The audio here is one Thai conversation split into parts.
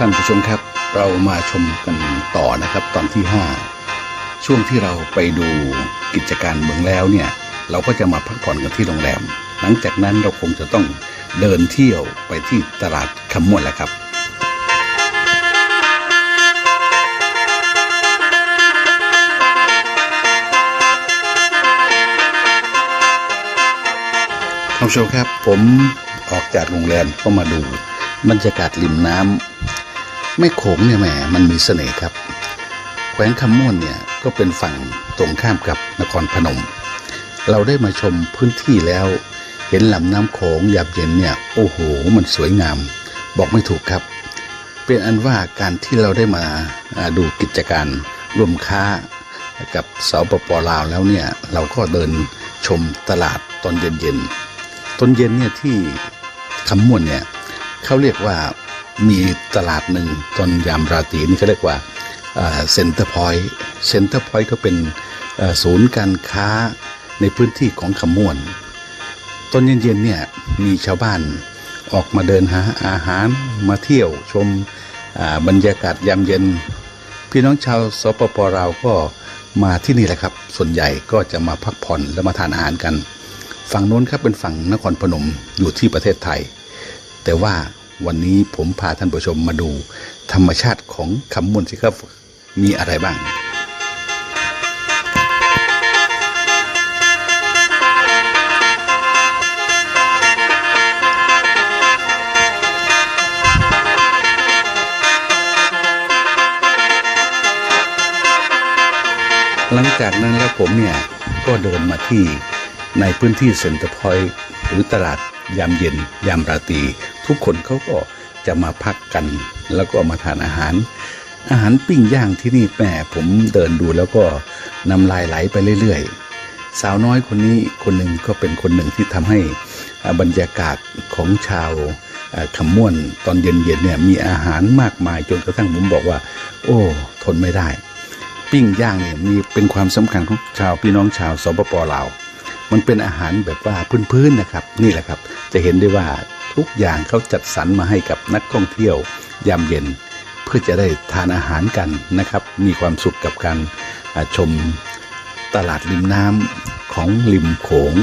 ท่านผู้ชมครับ เรามาชมกันต่อนะครับตอนที่ 5 ช่วงที่เราไปดูกิจการเมืองแล้วเนี่ยเราก็จะมาพักผ่อนกันที่โรงแรม หลังจากนั้นเราคงจะต้องเดินเที่ยวไปที่ตลาดคำม่วนแหละครับท่านผู้ชมครับผมออกจากโรงแรมก็มาดูบรรยากาศริมน้ำ แม่โขงเนี่ยแหมมันมีเสน่ห์ครับ แขวงคำม่วนเนี่ยก็เป็นฝั่งตรงข้ามกับนครพนม เราได้มาชมพื้นที่แล้ว เห็นลำน้ำโขงหยามเย็นเนี่ยโอ้โห มันสวยงาม บอกไม่ถูกครับ เป็นอันว่าการที่เราได้มาอ่าดูกิจการร่วมค้ากับสปปลาวแล้วเนี่ยเราก็เดินชมตลาดตอนเย็นๆตอนเย็นเนี่ยที่คำม่วนเนี่ยเขาเรียกว่า มีตลาดหนึ่งตอนยามราตรีนี่เขาเรียกว่าเซ็นเตอร์พอยต์เซ็นเตอร์พอยต์ก็เป็นศูนย์การค้าในพื้นที่ของคำม่วนตอนเย็นๆเนี่ยมีชาวบ้านออกมาเดินหาอาหารมาเที่ยวชมบรรยากาศยามเย็น พี่น้องชาวสปปลาวก็มาที่นี่แหละครับ ส่วนใหญ่ก็จะมาพักผ่อนและมาทานอาหารกัน ฝั่งโน้นครับเป็นฝั่งนครพนมอยู่ที่ประเทศไทย แต่ว่า วันนี้ผมพาท่านผู้ชมมาดูธรรมชาติของคำมวนสิครับมีอะไรบ้างหลังจากนั้นแล้วผมเนี่ย ก็เดินมาที่ในพื้นที่เซ็นเตอร์พอยต์หรือตลาดยามเย็น ยามราตรี ทุกคนเขาก็จะมาพักกัน แล้วก็มาทานอาหาร อาหารปิ้งย่างที่นี่แหมผมเดินดูแล้วก็น้ำลายไหลไปเรื่อยๆ สาวน้อยคนนี้คนหนึ่งก็เป็นคนหนึ่งที่ทำให้อาบรรยากาศของชาวขม่วนตอนเย็นๆเนี่ยมีอาหารมากมายจนกระทั่งผมบอกว่า โอ้ ทนไม่ได้ ปิ้งย่างเนี่ยมีเป็นความสำคัญของชาวพี่น้องชาวสปปลาวมันเป็นอาหารแบบว่าพื้นๆนะครับ นี่แหละครับ จะเห็นได้ว่า ทุกอย่างเขาจัดสรรมาให้กับนักท่องเที่ยวยามเย็น เพื่อจะได้ทานอาหารกันนะครับ มีความสุขกับการชมตลาดริมน้ำของริมโขง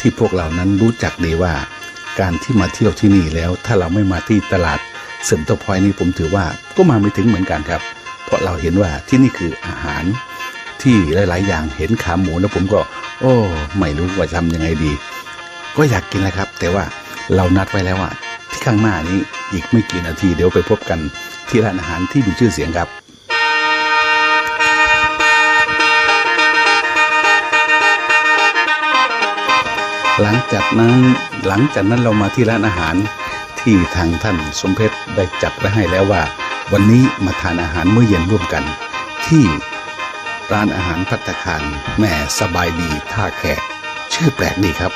ที่พวกเรานั้นรู้จักดีว่า การที่มาเที่ยวที่นี่แล้ว ถ้าเราไม่มาที่ตลาดเซ็นเตอร์พอยต์นี้ผมถือว่าก็มาไม่ถึงเหมือนกันครับ เพราะเราเห็นว่าที่นี่คืออาหารที่หลาย ๆ อย่างเห็นขาหมูแล้วผมก็ โอ้ ไม่รู้ว่าจะทำยังไงดี ก็อยากกินแหละครับ แต่ว่า เรานัดไว้แล้วอะที่ข้างหน้านี้อีกไม่กี่นาทีเดี๋ยวไปพบกันที่ร้านอาหารที่มีชื่อเสียงครับหลังจากนั้นหลังจากนั้นเรามาที่ร้านอาหารที่ทางท่านสมเพชรได้จัดไว้ให้แล้วว่า วันนี้มาทานอาหารมื้อเย็นร่วมกัน ที่ร้านอาหารพัตตาคารแม่สบายดีท่าแขกชื่อแปลกดีครับ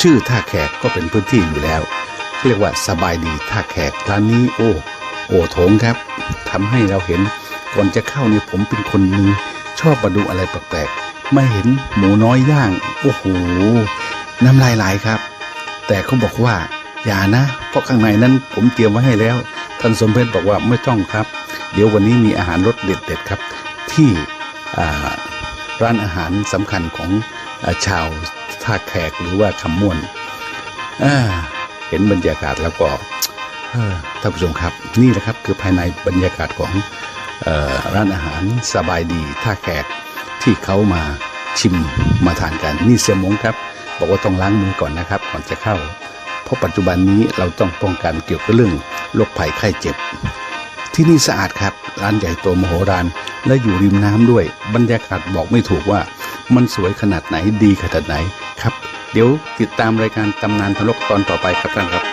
ชื่อท่าแขกก็เป็นพื้นที่อยู่แล้วเรียกว่าสบายดีท่าแขกร้านนี้โอ้โอโถงครับทำให้เราเห็นก่อนจะเข้าเนี่ยผมเป็นคนหนึ่งชอบมาดูอะไรแปลกๆไม่เห็นหมูน้อยย่าง โอ้โหน้ำลายไหลครับ แต่เขาบอกว่าอย่านะ เพราะข้างในนั้นผมเตรียมไว้ให้แล้วท่านสมเพชรบอกว่าไม่ต้องครับ เดี๋ยววันนี้มีอาหารรสเด็ดๆครับ ที่ร้านอาหารสำคัญของ ชาวท่าแขกหรือว่าคำม่วนเห็นบรรยากาศแล้วก็ท่านผู้ชมครับ นี่แหละครับคือภายในบรรยากาศของร้านอาหารสบายดีท่าแขกที่เขามาชิมมาทานกันนี่เสียมงครับ บอกว่าต้องล้างมือก่อนนะครับ ก่อนจะเข้า เพราะปัจจุบันนี้เราต้องป้องกันเกี่ยวกับเรื่องโรคภัยไข้เจ็บ ที่นี่สะอาดครับ ร้านใหญ่โตมโหฬารและอยู่ริมน้ำด้วย บรรยากาศบอกไม่ถูกว่า มันสวยขนาดไหนดีขนาดไหนครับ เดี๋ยวติดตามรายการตำนานทะลกตอนต่อไปครับท่านครับ